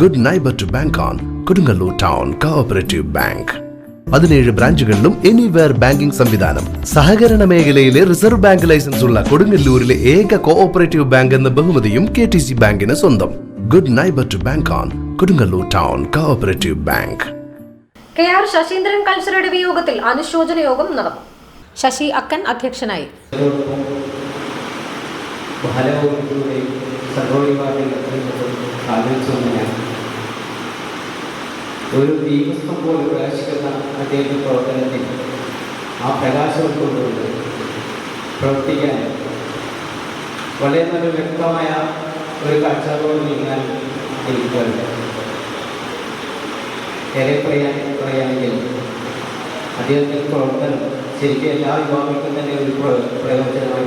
Good neighbour to bank on Kodungallur town cooperative bank പതിനേഴ് ബ്രാഞ്ചുകളിലും anywhere banking സംവിധാനം. സഹകരണ മേഖലയിലെ റിസർവ് ബാങ്ക് ലൈസൻസ് ഉള്ള കൊടുങ്ങല്ലൂരിലെ ഏക കോഓപ്പറേറ്റീവ് ബാങ്ക് എന്ന ബഹുമതിയും കെ ടി സി ബാങ്കിന് സ്വന്തം. Good neighbour to bank on Kodungallur town cooperative bank K R Saseendran കൾച്ചറുടെ വിയോഗത്തിൽ അനുശോചന യോഗം നടന്നു. ശശി അക്കൻ അധ്യക്ഷനായി. ഹലോ സർവീവാ സർവോപരിപാടികൾ ആലോചിച്ചുകൊണ്ട് ഒരു ദീപസ്തം പോലെ പ്രകാശിക്കുന്ന അദ്ദേഹത്തിന്റെ പ്രവർത്തനത്തിൽ ആ പ്രകാശം ഉൾക്കൊണ്ടുകൊണ്ട് പ്രവർത്തിക്കാൻ. വളരെ നല്ല വ്യക്തമായ ഒരു കാഴ്ചപ്പാടോട് നീങ്ങാൻ ഇരിക്കുകയാണ്. ഏറെ പറയാൻ പറയുകയാണെങ്കിൽ അദ്ദേഹത്തിന്റെ പ്രവർത്തനം ശരിക്കും എല്ലാ യുവാക്കൾക്കും തന്നെ ഒരു പ്ര- പ്രയോജനമായി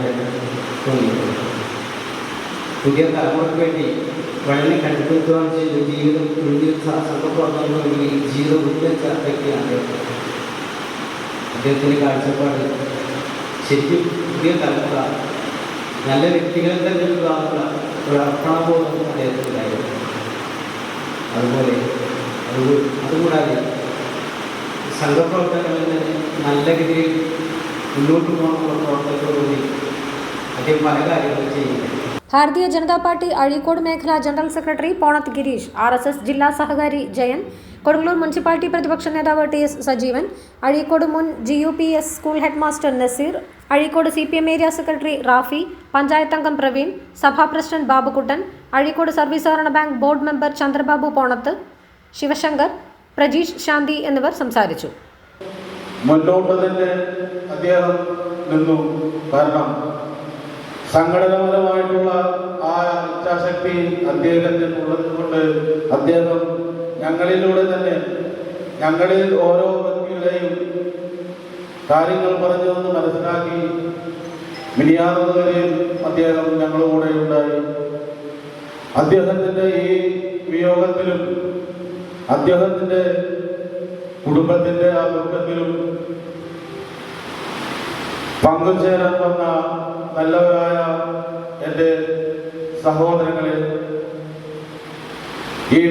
തോന്നിയിട്ടുണ്ട് പുതിയ തലമുറയ്ക്ക് വേണ്ടി വളരെ കണ്ടുപിടുത്തുവാൻ ചെയ്ത് ജീവിതം സംഘപ്രവർത്തനങ്ങൾക്ക് വേണ്ടി ജീവിതം ഒഴിഞ്ഞ വ്യക്തിയാണ് അദ്ദേഹം. അദ്ദേഹത്തിന്റെ കാഴ്ചപ്പാട് ശരിക്കും പുതിയ തലമുറ നല്ല വ്യക്തികളെ തിരഞ്ഞെടുക്കാനുള്ള ഒരു അർപ്പണബോധം അദ്ദേഹത്തിനുണ്ടായിരുന്നു അതുപോലെ അത് അതുകൂടാതെ സംഘപ്രവർത്തനങ്ങളിൽ നല്ല രീതിയിൽ മുന്നോട്ട് പോകാനുള്ള പ്രവർത്തനത്തോടുകൂടി അദ്ദേഹം പല കാര്യങ്ങളും ചെയ്യുന്നുണ്ട് ഭാരതീയ ജനതാ പാർട്ടി അഴീക്കോട് മേഖലാ general secretary Ponath Girish R S S ജില്ലാ സഹകാരി ജയൻ കൊടുങ്ങല്ലൂർ മുനിസിപ്പാലിറ്റി പ്രതിപക്ഷ നേതാവ് ടി എസ് സജീവൻ അഴീക്കോട് മുൻ G U P S school head master Naseer Azhikode C P M area secretary Rafi panchayat അംഗം പ്രവീൺ സഭാ പ്രസിഡന്റ് ബാബുക്കുട്ടൻ അഴീക്കോട് സർവീസ് സഹകരണ bank board member Chandrababu Ponath Sivasankar Prajeesh Shanthi എന്നിവർ സംസാരിച്ചു. മുന്നോട്ട് തന്നെ അദ്ദേഹം നിന്നു കാരണം സംഘടനാപരമായിട്ടുള്ള ആ ഇച്ഛാശക്തി അദ്ദേഹത്തിന് ഉള്ളത് കൊണ്ട് അദ്ദേഹം ഞങ്ങളിലൂടെ തന്നെ ഞങ്ങളിൽ ഓരോ വ്യക്തിയുടെയും കാര്യങ്ങൾ പറഞ്ഞു തന്ന് മനസ്സിലാക്കി മിനിയാറുന്നവരെയും അദ്ദേഹം ഞങ്ങളുടെ ഉണ്ടായി. അദ്ദേഹത്തിന്റെ ഈ വിയോഗത്തിലും അദ്ദേഹത്തിന്റെ കുടുംബത്തിന്റെ ആ ദുഃഖത്തിലും പങ്കുചേരാൻ വന്ന നല്ലവരായ എന്റെ സഹോദരങ്ങളെ ഈ